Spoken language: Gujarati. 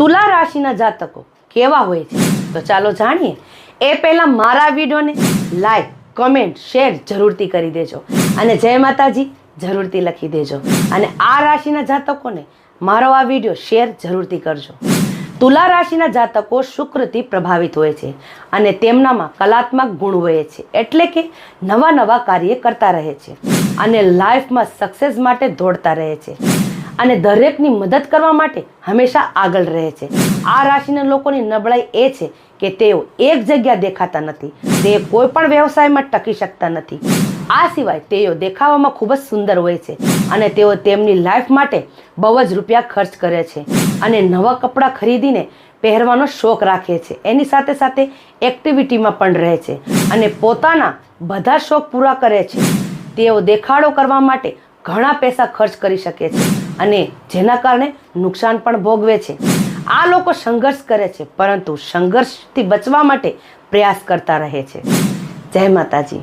તુલા રાશિના જાતકો કેવા હોય છે? તો ચાલો જાણીએ. એ પહેલાં મારા વિડીયોને લાઈક કમેન્ટ શેર જરૂરથી કરી દેજો. અને જય માતાજી, જરૂરથી લખી દેજો. અને આ રાશિના જાતકોને મારો આ વીડિયો શેર જરૂરથી કરજો. તુલા રાશિના જાતકો શુક્રથી પ્રભાવિત હોય છે અને તેમનામાં કલાત્મક ગુણ હોય છે. એટલે કે નવા નવા કાર્ય કરતા રહે છે અને લાઈફમાં સક્સેસ માટે દોડતા રહે છે. અને દરેકની મદદ કરવા માટે હંમેશા આગળ રહે છે. આ રાશિના લોકોની નબળાઈ એ છે કે તેઓ એક જગ્યા દેખાતા નથી. તે કોઈ પણ વ્યવસાયમાં ટકી શકતા નથી. આ સિવાય તેઓ દેખાવામાં ખૂબ જ સુંદર હોય છે અને તેઓ તેમની લાઈફ માટે બહુ જ રૂપિયા ખર્ચ કરે છે અને નવા કપડાં ખરીદીને પહેરવાનો શોખ રાખે છે. એની સાથે સાથે એક્ટિવિટીમાં પણ રહે છે અને પોતાના બધા શોખ પૂરા કરે છે. તેઓ દેખાડો કરવા માટે ઘણા પૈસા ખર્ચ કરી શકે છે. અને જેના કારણે નુકસાન પણ ભોગવે છે. આ લોકો સંઘર્ષ કરે છે, પરંતુ સંઘર્ષથી બચવા માટે પ્રયાસ કરતા રહે છે. જય માતાજી.